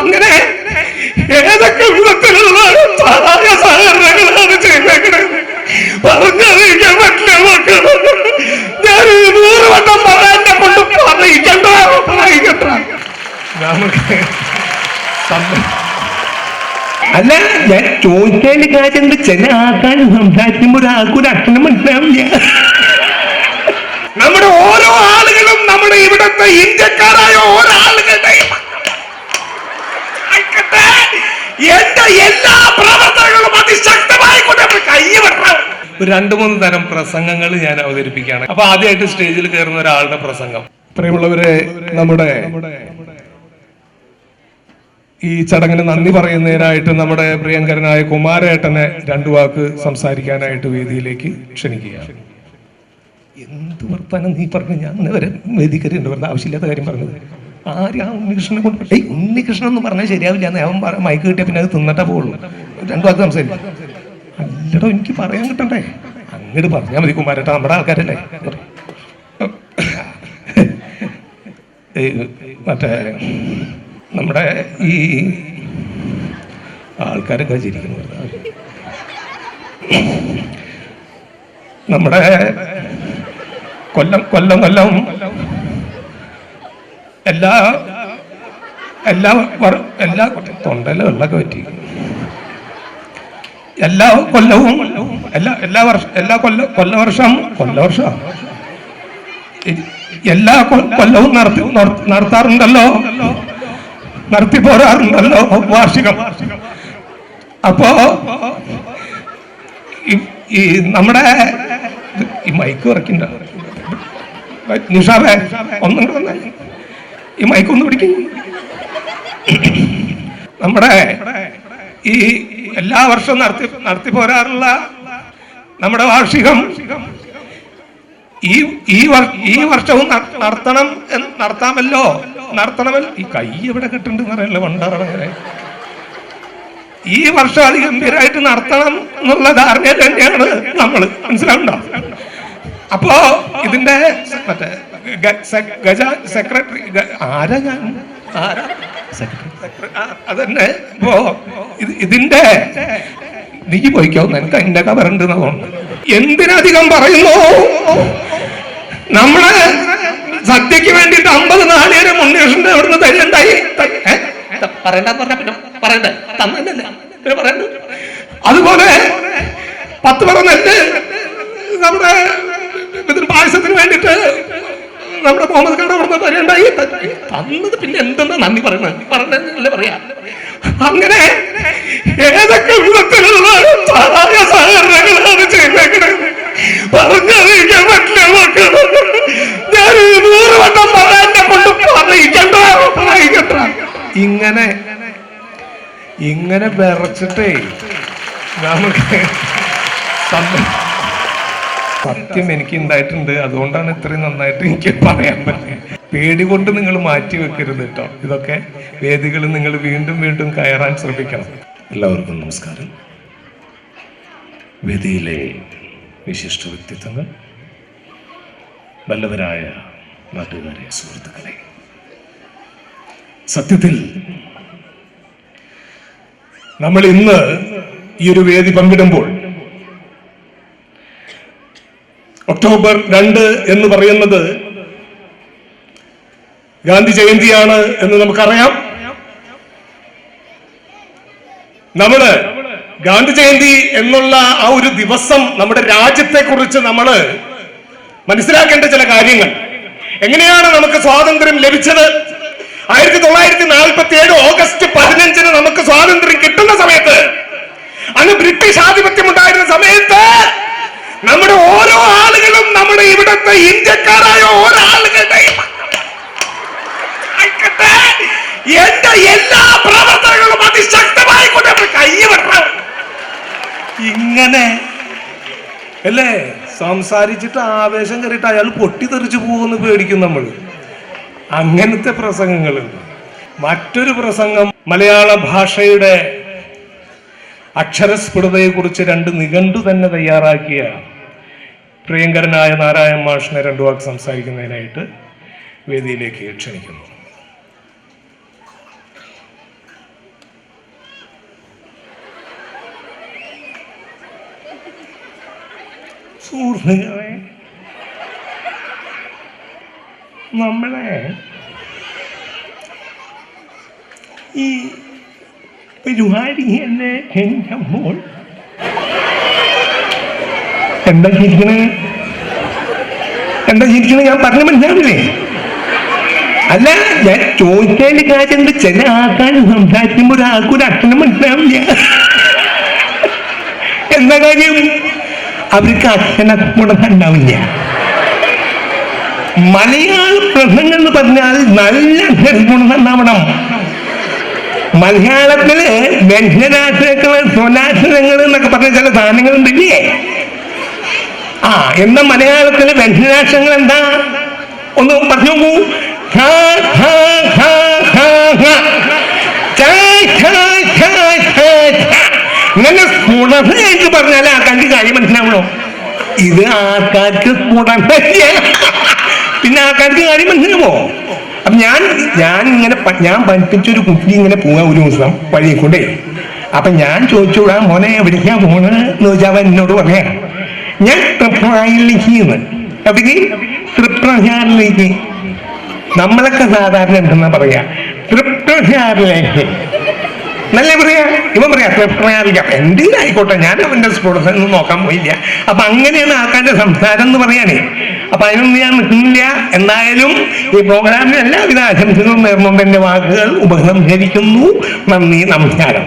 അങ്ങനെ ഏതൊക്കെ വിധത്തിലുള്ള സഹായ സഹകരണങ്ങളാണ് ചെയ്തേക്കുന്നത് പറഞ്ഞറിയിക്കാൻ പറ്റില്ല മക്കൾ ഞാൻ നൂറ് വട്ടം പറയാൻ കൊണ്ട് പറയിക്കണ്ട പറയിക്കണ്ട നമുക്ക് അല്ല ഞാൻ ചോദിച്ചതിന് കാര്യമുണ്ട് ചില ആൾക്കാർ സംസാരിക്കുമ്പോൾ ഒരാൾക്കൊരു ഒരു അക്ഷരം മനസ്സിലാവില്ല. നമ്മുടെ ഓരോ ആളുകളും നമ്മുടെ ഇവിടുത്തെ ഇന്ത്യക്കാരായ ഓരോ ആളുകളുടെയും ആയിക്കട്ടെ, എന്റെ എല്ലാ പ്രവർത്തനങ്ങളും അതിശക്തമായി കൊണ്ട് ഒരു രണ്ടു മൂന്ന് തരം പ്രസംഗങ്ങൾ ഞാൻ അവതരിപ്പിക്കുകയാണ്. അപ്പൊ ആദ്യമായിട്ട് സ്റ്റേജിൽ കയറുന്ന ഒരാളുടെ പ്രസംഗം. പ്രിയമുള്ളവരെ നമ്മുടെ ഈ ചടങ്ങിന് നന്ദി പറയുന്നതിനായിട്ട് നമ്മുടെ പ്രിയങ്കരനായ കുമാരേട്ടനെ രണ്ടു വാക്ക് സംസാരിക്കാനായിട്ട് വേദിയിലേക്ക് ക്ഷണിക്കുകയാണ്. എന്ത് വർത്താനം നീ പറഞ്ഞു? ഞാൻ വരെ വേദിക്കരുണ്ട് വെറുതെ ആവശ്യമില്ലാത്ത കാര്യം പറഞ്ഞത്. ആരും ഉണ്ണികൃഷ്ണനെ കൊണ്ട്? ഏയ് ഉണ്ണികൃഷ്ണൻ എന്ന് പറഞ്ഞാൽ ശരിയാവില്ല എന്ന് അവൻ മൈക്ക് കിട്ടിയ പിന്നെ അത് തിന്നിട്ടേ പോകുള്ളൂ രണ്ടു വാക്ക് സംസാരിക്കും. അല്ലടോ എനിക്ക് പറയാൻ കിട്ടണ്ടേ? അങ്ങോട്ട് പറഞ്ഞാൽ മതി കുമാരേട്ടാ നമ്മുടെ ആൾക്കാരല്ലേ. മറ്റേ നമ്മുടെ ഈ ആൾക്കാരൊക്കെ ചിരിക്കുന്നു. നമ്മുടെ കൊല്ലം കൊല്ലം കൊല്ലം. എല്ലാ എല്ലാ എല്ലാ തൊണ്ടല്ല വെള്ളമൊക്കെ പറ്റി എല്ലാ കൊല്ലവും എല്ലാ എല്ലാ വർഷം എല്ലാ കൊല്ല കൊല്ലവർഷം കൊല്ലവർഷം. എല്ലാ കൊല്ലവും നടത്തി നടത്താറുണ്ടല്ലോ. നടത്തി പോരാറുണ്ടല്ലോ വാർഷികം. അപ്പോ ഈ- നമ്മുടെ ഈ മൈക്ക് ഉറക്കിണ്ട? നിഷാറേ ഒന്നും കൂടെ ഈ മയക്കൊന്നു പിടിക്കും. നമ്മുടെ ഈ എല്ലാ വർഷവും നടത്തി നടത്തി പോരാറുള്ള നമ്മുടെ വാർഷികം ഈ ഈ ഈ വർഷവും നട- നടത്തണം നടത്താമല്ലോ. നടത്തണമല്ലോ ഈ കൈ എവിടെ കിട്ടുന്നുണ്ട് പറയല്ലോ വണ്ടാറങ്ങനെ ഈ വർഷം അത് ഗംഭീരമായിട്ട് നടത്തണം എന്നുള്ള ധാരണയിൽ തന്നെയാണ് നമ്മൾ മനസ്സിലാവുണ്ടോ അപ്പോ ഇതിന്റെ മറ്റേ സെക്രട്ടറി ആരാ ഞാൻ? അതന്നെ. ഇതിന്റെ നീ പോയിക്കോ. നിനക്ക് അതിന്റെ കവറുണ്ട് എന്തിനധികം പറയുന്നു? നമ്മൾ സദ്യക്ക് വേണ്ടിയിട്ട് അമ്പത് നാളികേരം ഉണ്ണികൃഷ്ണന്റെ അവിടുന്ന് തരുന്നുണ്ടായി പറയണ്ടേ അതുപോലെ പത്ത് പറഞ്ഞിട്ട് നമ്മുടെ പായസത്തിന് വേണ്ടിയിട്ട് നമ്മുടെ മുഹമ്മദ് ഖാൻ അവിടെ തരേണ്ടായി തന്നത് പിന്നെ എന്തെന്നാ നന്ദി പറയുന്നത്? പറഞ്ഞല്ലേ പറയാ? അങ്ങനെ ഏതൊക്കെ വിധത്തിലുള്ള പറഞ്ഞറിയിക്കാൻ പറ്റില്ല മക്കൾ ഞാൻ വട്ടം കൊണ്ട് പറയിക്കണ്ട ഇങ്ങനെ ഇങ്ങനെ വിറച്ചിട്ടേ നമുക്ക് സമ്മ- സത്യം എനിക്ക് ഉണ്ടായിട്ടുണ്ട് അതുകൊണ്ടാണ് ഇത്രയും നന്നായിട്ട് എനിക്ക് പറയാൻ പറ്റുന്നത് പേടി കൊണ്ട് നിങ്ങൾ മാറ്റി വെക്കരുത് കേട്ടോ ഇതൊക്കെ വേദികൾ നിങ്ങൾ വീണ്ടും വീണ്ടും കയറാൻ ശ്രമിക്കണം. എല്ലാവർക്കും നമസ്കാരം. വേദിയിലെ വിശിഷ്ട വ്യക്തിത്വങ്ങൾ നല്ലവരായ നാട്ടുകാരെ സുഹൃത്തുക്കളെ. സത്യത്തിൽ നമ്മൾ ഇന്ന് ഈ ഒരു വേദി പങ്കിടുമ്പോൾ ഒക്ടോബർ രണ്ട് എന്ന് പറയുന്നത് ഗാന്ധി ജയന്തിയാണ് എന്ന് നമുക്കറിയാം. നമ്മൾ ഗാന്ധി ജയന്തി എന്നുള്ള ആ ഒരു ദിവസം നമ്മുടെ രാജ്യത്തെ കുറിച്ച് നമ്മൾ മനസ്സിലാക്കേണ്ട ചില കാര്യങ്ങൾ. എങ്ങനെയാണ് നമുക്ക് സ്വാതന്ത്ര്യം ലഭിച്ചത്? ആയിരത്തി തൊള്ളായിരത്തി നാൽപ്പത്തി ഇവിടുത്തെ ഇന്ത്യക്കാരായ ആയിക്കട്ടെ, എന്റെ എല്ലാ പ്രവർത്തനങ്ങളും അതിശക്തമായി കൊണ്ട് കൈ ഇങ്ങനെ അല്ലേ? സംസാരിച്ചിട്ട് ആവേശം കയറിയിട്ട് അയാൾ പൊട്ടിത്തെറിച്ചു പോകുമെന്ന് പേടിക്കും നമ്മൾ. അങ്ങനത്തെ പ്രസംഗങ്ങളുണ്ട്. മറ്റൊരു പ്രസംഗം മലയാള ഭാഷയുടെ അക്ഷരസ്ഫുടതയെക്കുറിച്ച് രണ്ട് നിഘണ്ടു തന്നെ തയ്യാറാക്കിയ പ്രിയങ്കരനായ നാരായണ മാഷിനെ രണ്ടു വാക്ക് സംസാരിക്കുന്നതിനായിട്ട് വേദിയിലേക്ക് ക്ഷണിക്കുന്നു. നമ്മളെ ഈ പരിഹാരി എന്നെ എന്റെ മോൾ എന്താ ചിരിക്കണേ? എന്താ ചിരിക്കണേ? ഞാൻ പറഞ്ഞ മനസ്സിലാവില്ലേ അല്ല ഞാൻ ചോദിച്ചതിന്റെ കാര്യം ഉണ്ട് ചില ആൾക്കാർ സംസാരിക്കുമ്പോൾ ഒരാൾക്ക് ഒരു അക്ഷരം മനസ്സിലാവില്ല. എന്താ കാര്യം? അവർക്ക് അക്ഷരസ്ഫുടത ഉണ്ടാവില്ല. മലയാള പ്രസംഗം എന്ന് പറഞ്ഞാൽ നല്ല അക്ഷരസ്ഫുടത ഉണ്ടാവണം മലയാളത്തിൽ വ്യഞ്ജനാക്ഷരങ്ങൾ സ്വനാക്ഷരങ്ങൾ എന്നൊക്കെ പറഞ്ഞ ചില സാധനങ്ങൾ ഉണ്ടില്ലേ ആ എന്ന മലയാളത്തിലെ വ്യഞ്ജനാക്ഷരങ്ങൾ എന്താ? ഒന്ന് പറഞ്ഞു നോക്കൂ. ഇങ്ങനെ സ്ഫുടതയായിട്ട് പറഞ്ഞാൽ ആൾക്കാർക്ക് കാര്യം മനസ്സിലാവണോ ഇത് ആൾക്കാർക്ക് സ്ഫുടതയില്ല പിന്നെ ആൾക്കാർക്ക് കാര്യം മനസ്സിലാവോ അപ്പൊ ഞാൻ ഞാൻ ഇങ്ങനെ ഞാൻ ഞാൻ പഠിപ്പിച്ചൊരു കുട്ടി ഇങ്ങനെ പോവാ ഒരു ദിവസം വഴിയെ കൊണ്ടേ. അപ്പൊ ഞാൻ ചോദിച്ചോടാ മോനെ എവിടേക്കാ പോണെന്ന് ചോദിച്ചാൽ അവൻ എന്നോട് പറയാ. ഞാൻ നമ്മളൊക്കെ സാധാരണ എന്താ പറയാ? തൃപ്രഹാരിലേക്ക് നല്ല പറയാ? ഇവൻ പറയാ തൃപ്രഹാരിക്ക എന്തെങ്കിലും ആയിക്കോട്ടെ ഞാൻ അവന്റെ സ്പോർട്സ് ഒന്നും നോക്കാൻ പോയില്ല. അപ്പൊ അങ്ങനെയാണ് ആൾക്കാരുടെ സംസാരം എന്ന് പറയാനേ. അപ്പൊ അതിനൊന്നും ഞാൻ നിൽക്കുന്നില്ല എന്തായാലും ഈ പ്രോഗ്രാമിന് എല്ലാവിധ ആശംസകളും നേർന്നുകൊണ്ട് എന്റെ വാക്കുകൾ ഉപസംഹരിക്കുന്നു. നന്ദി നമസ്കാരം.